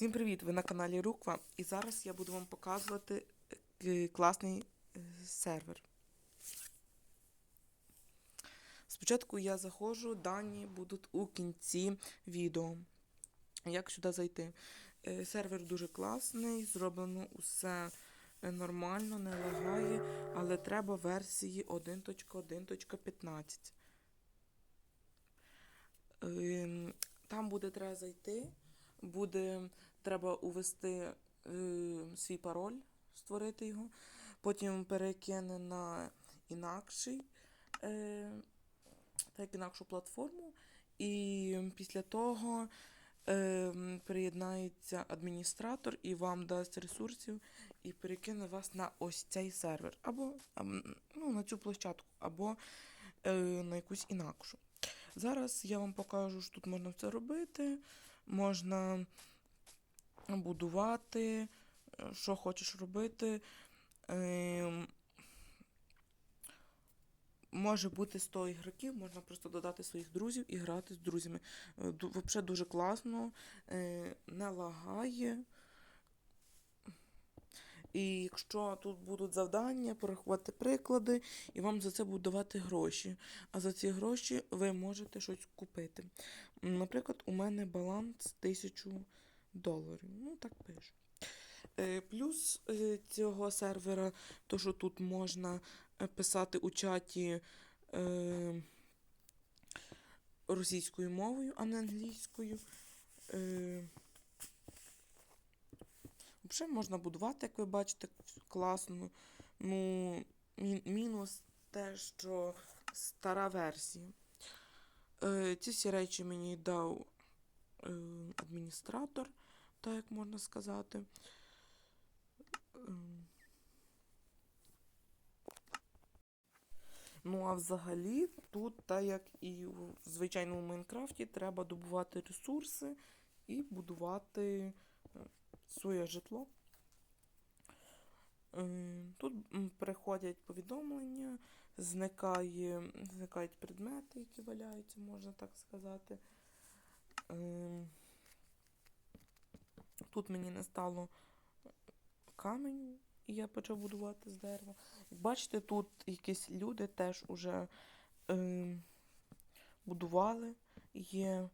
Всім привіт! Ви на каналі Руква, і зараз я буду вам показувати е, класний е, сервер. Спочатку я заходжу, дані будуть у кінці відео. Як сюди зайти? Е, Сервер дуже класний, зроблено усе нормально, не лагає, але треба версії 1.1.15. Ем, Там буде треба зайти, буде треба увести е, свій пароль, створити його, потім перекине на інакший, е, так інакшу платформу, і після того е, приєднається адміністратор і вам дасть ресурсів і перекине вас на ось цей сервер, або ну, на цю площадку, або е, на якусь інакшу. Зараз я вам покажу, що тут можна все робити. Можна будувати, е, що хочеш робити. Ем, Може бути 100 ігроків, можна просто додати своїх друзів і грати з друзями. Взагалі дуже класно, е, не лагає. І якщо тут будуть завдання, порахувати приклади, і вам за це будуть давати гроші. А за ці гроші ви можете щось купити. Наприклад, у мене баланс 1000 доларів. Ну, так пишу. Е, Плюс е, цього сервера, то що тут можна е, писати у чаті російською мовою, а не англійською. Взагалі можна будувати, як ви бачите, класно. Ну, мінус те, що стара версія. Ці всі речі мені дав адміністратор, так як можна сказати. Ем. Ну, а взагалі, тут, так як і в звичайному Майнкрафті, треба добувати ресурси і будувати е, своє житло. Е, Тут приходять повідомлення, зникає, зникають предмети, які валяються, можна так сказати. Ем, Тут мені не стало каменю, і я почав будувати з дерева. Бачите, тут якісь люди теж уже ем, будували, є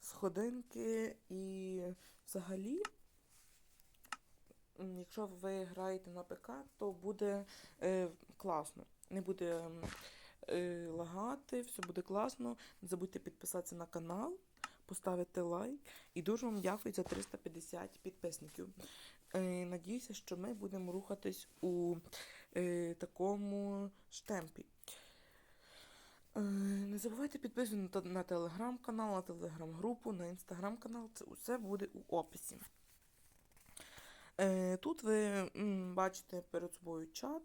сходинки, і взагалі, якщо ви граєте на ПК, то буде е, класно. Не буде е, лагати, все буде класно. Не забудьте підписатися на канал, поставити лайк. І дуже вам дякую за 350 підписників. Е, надіюся, що ми будемо рухатись у е, такому штемпі. Е, не забувайте підписуватися на, на телеграм-канал, на телеграм-групу, на інстаграм-канал. Це усе буде у описі. Е, тут ви бачите перед собою чат.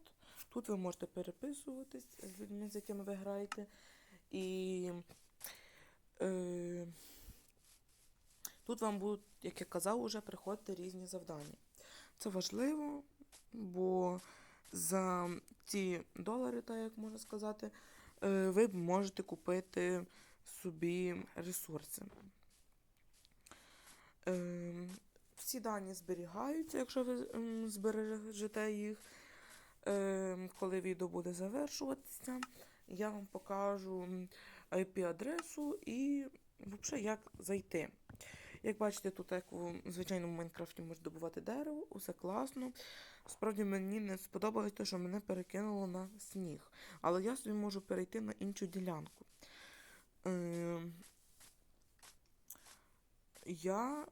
Тут ви можете переписуватись з людьми, з якими ви граєте. І е, тут вам будуть, як я казав, уже приходити різні завдання. Це важливо, бо за ці долари, так як можна сказати, е, ви можете купити собі ресурси. Е, Всі дані зберігаються, якщо ви збережете їх. Е, Коли відео буде завершуватися, я вам покажу IP-адресу і взагалі як зайти. Як бачите, тут як у звичайному Майнкрафті можна добувати дерево, усе класно. Справді мені не сподобалось те, що мене перекинуло на сніг. Але я собі можу перейти на іншу ділянку. Е, я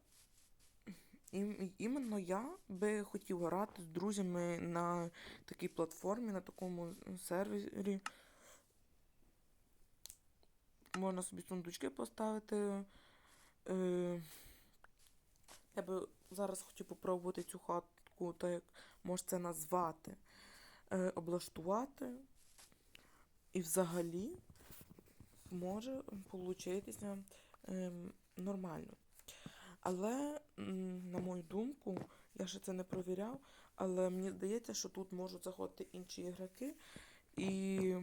ім, іменно я би хотів грати з друзями на такій платформі, на такому сервері. Можна собі сундучки поставити. Е, я би зараз хотів попробувати цю хатку, так як можна це назвати, е, облаштувати. І взагалі може получитися ем, нормально. Але, на мою думку, я ще це не провіряв, але мені здається, що тут можуть заходити інші ігроки і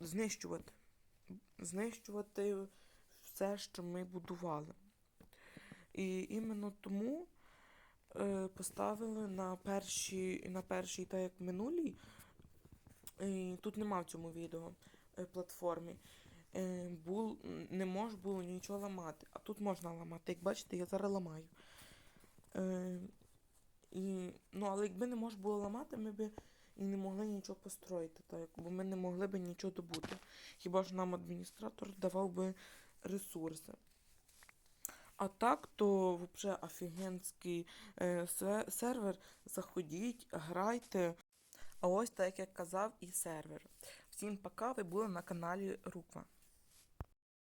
знищувати. Знищувати все, що ми будували. І іменно тому е, поставили на першій, на першій, так як минулій, і тут нема в цьому відео е, платформі. Е, бул, не можна було нічого ламати, а тут можна ламати. Як бачите, я зараз ламаю. Е, і, ну, але якби не можна було ламати, ми б і не могли нічого построїти, так, бо ми не могли б нічого добути. Хіба ж нам адміністратор давав би ресурси. А так, то взагалі офігенський е, сервер. Заходіть, грайте. А ось так, як казав і сервер. Всім пока, ви були на каналі Руква.